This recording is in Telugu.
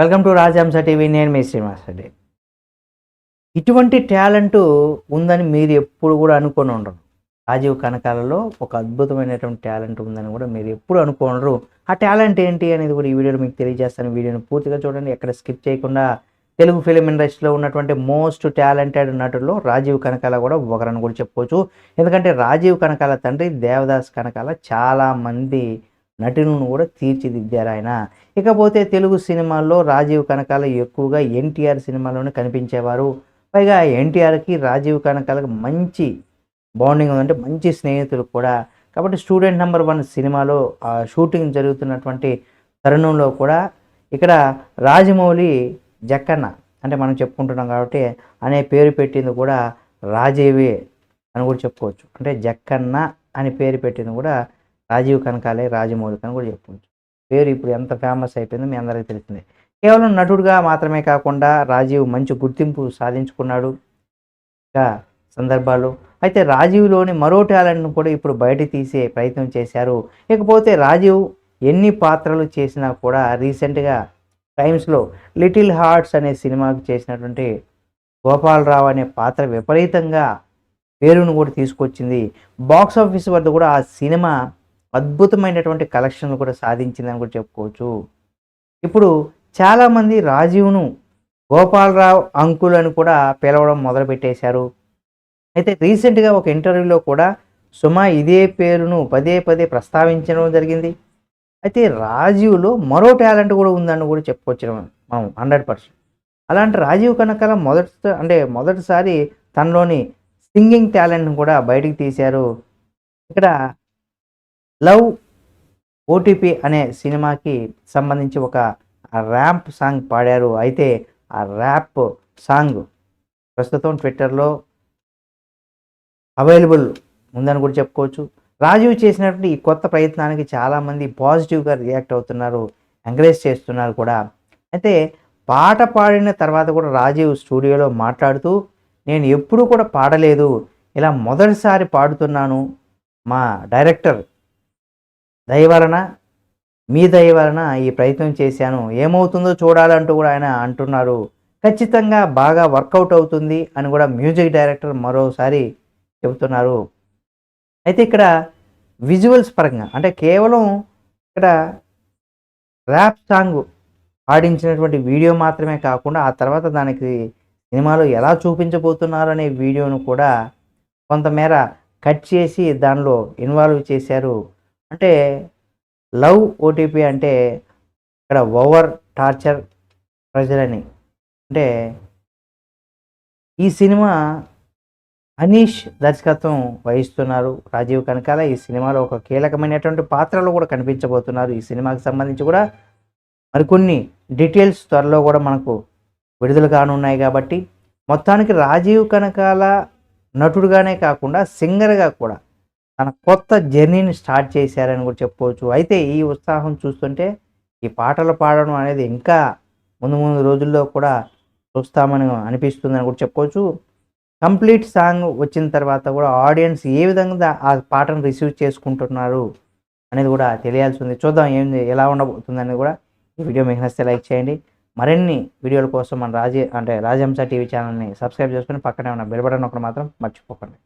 Welcome to రాజహంస TV. నేను మీ శ్రీనివాస్ రెడ్డి. ఇటువంటి టాలెంట్ ఉందని మీరు ఎప్పుడు కూడా అనుకొని ఉండరు. రాజీవ్ కనకాలలో ఒక అద్భుతమైనటువంటి టాలెంట్ ఉందని కూడా మీరు ఎప్పుడు అనుకోనరు ఆ టాలెంట్ ఏంటి అనేది కూడా ఈ వీడియోలో మీకు తెలియజేస్తాను. వీడియోని పూర్తిగా చూడండి. ఎక్కడ స్కిప్ చేయకుండా తెలుగు ఫిలిం ఇండస్ట్రీలో ఉన్నటువంటి మోస్ట్ టాలెంటెడ్ నటుల్లో రాజీవ్ కనకాల కూడా ఒకరని కూడా చెప్పుకోవచ్చు. ఎందుకంటే రాజీవ్ కనకాల తండ్రి దేవదాస్ కనకాల చాలా మంది నటులను కూడా తీర్చిదిద్దారు ఆయన ఇకపోతే తెలుగు సినిమాల్లో రాజీవ్ కనకాల ఎక్కువగా ఎన్టీఆర్ సినిమాలోనే కనిపించేవారు. పైగా ఎన్టీఆర్కి రాజీవ్ కనకాలకు మంచి బాండింగ్ ఉందంటే మంచి స్నేహితులు కూడా. కాబట్టి స్టూడెంట్ నెంబర్ వన్ సినిమాలో ఆ షూటింగ్ జరుగుతున్నటువంటి తరుణంలో కూడా ఇక్కడ రాజమౌళి జక్కన్న అంటే మనం చెప్పుకుంటున్నాం కాబట్టి అనే పేరు పెట్టింది కూడా రాజీవే అని కూడా చెప్పుకోవచ్చు. అంటే జక్కన్న అని పేరు పెట్టింది కూడా రాజీవ్ కనకాలే రాజమౌళి అని కూడా చెప్పుకోవచ్చు పేరు ఇప్పుడు ఎంత ఫేమస్ అయిపోయిందో మీ అందరికీ తెలిసిందే. కేవలం నటుడుగా మాత్రమే కాకుండా రాజీవ్ మంచి గుర్తింపు సాధించుకున్నాడు. ఇంకా సందర్భాలు అయితే రాజీవ్లోని మరో టాలెంట్ను కూడా ఇప్పుడు బయట తీసే ప్రయత్నం చేశారు. ఇకపోతే రాజీవ్ ఎన్ని పాత్రలు చేసినా కూడా రీసెంట్గా టైమ్స్లో లిటిల్ హార్ట్స్ అనే సినిమాకు చేసినటువంటి గోపాలరావు అనే పాత్ర విపరీతంగా పేరును కూడా తీసుకొచ్చింది. బాక్స్ ఆఫీస్ వద్ద కూడా ఆ సినిమా అద్భుతమైనటువంటి కలెక్షన్లు కూడా సాధించిందని కూడా చెప్పుకోవచ్చు. ఇప్పుడు చాలామంది రాజీవ్ను గోపాలరావు అంకుల్ అని కూడా పిలవడం మొదలుపెట్టేశారు. అయితే రీసెంట్గా ఒక ఇంటర్వ్యూలో కూడా సుమా ఇదే పేరును పదే పదే ప్రస్తావించడం జరిగింది. అయితే రాజీవ్లో మరో టాలెంట్ కూడా ఉందని కూడా చెప్పుకొచ్చాం మనం హండ్రెడ్ పర్సెంట్. అలాంటి రాజీవ్ కనకాల మొదటి అంటే మొదటిసారి తనలోని సింగింగ్ టాలెంట్ని కూడా బయటికి తీశారు. ఇక్కడ లవ్ ఓటీపీ అనే సినిమాకి సంబంధించి ఒక ర్యాంప్ సాంగ్ పాడారు. అయితే ఆ ర్యాప్ సాంగ్ ప్రస్తుతం ట్విట్టర్లో అవైలబుల్ ఉందని కూడా చెప్పుకోవచ్చు. రాజీవ్ చేసినటువంటి ఈ కొత్త ప్రయత్నానికి చాలామంది పాజిటివ్గా రియాక్ట్ అవుతున్నారు ఎంకరేజ్ చేస్తున్నారు కూడా. అయితే పాట పాడిన తర్వాత కూడా రాజీవ్ స్టూడియోలో మాట్లాడుతూ నేను ఎప్పుడూ కూడా పాడలేదు. ఇలా మొదటిసారి పాడుతున్నాను మా డైరెక్టర్ దయవలన మీ దయ వలన ఈ ప్రయత్నం చేశాను. ఏమవుతుందో చూడాలంటూ కూడా ఆయన అంటున్నారు ఖచ్చితంగా బాగా వర్కౌట్ అవుతుంది అని కూడా మ్యూజిక్ డైరెక్టర్ మరోసారి చెబుతున్నారు. అయితే ఇక్కడ విజువల్స్ పరంగా అంటే కేవలం ఇక్కడ ర్యాప్ సాంగ్ ఆడించినటువంటి వీడియో మాత్రమే కాకుండా ఆ తర్వాత దానికి సినిమాలో ఎలా చూపించబోతున్నారు అనే వీడియోను కూడా కొంతమేర కట్ చేసి దానిలో ఇన్వాల్వ్ చేశారు. అంటే లవ్ ఓటీపీ అంటే ఇక్కడ ఓవర్ టార్చర్ ప్రజలని అంటే ఈ సినిమా అనీష్ దర్శకత్వం వహిస్తున్నారు. రాజీవ్ కనకాల ఈ సినిమాలో ఒక కీలకమైనటువంటి పాత్రలు కూడా కనిపించబోతున్నారు. ఈ సినిమాకి సంబంధించి కూడా మరికొన్ని డీటెయిల్స్ త్వరలో కూడా మనకు విడుదల కానున్నాయి కాబట్టి మొత్తానికి రాజీవ్ కనకాల నటుడుగానే కాకుండా సింగర్గా కూడా తన కొత్త జర్నీని స్టార్ట్ చేశారని కూడా చెప్పుకోవచ్చు అయితే ఈ ఉత్సాహం చూస్తుంటే ఈ పాటలు పాడడం అనేది ఇంకా ముందు ముందు రోజుల్లో కూడా చూస్తామని అనిపిస్తుందని కూడా చెప్పుకోవచ్చు కంప్లీట్ సాంగ్ వచ్చిన తర్వాత కూడా ఆడియన్స్ ఏ విధంగా ఆ పాటను రిసీవ్ చేసుకుంటున్నారు అనేది కూడా తెలియాల్సి ఉంది. చూద్దాం ఏం ఎలా ఉండబోతుంది అనేది కూడా ఈ వీడియో మీకు నచ్చితే లైక్ చేయండి. మరిన్ని వీడియోల కోసం మన రాజే అంటే రాజహంస టీవీ ఛానల్ని సబ్స్క్రైబ్ చేసుకుని పక్కనే ఉన్న బెల్ బటన్ ఒకటి మాత్రం మర్చిపోకండి.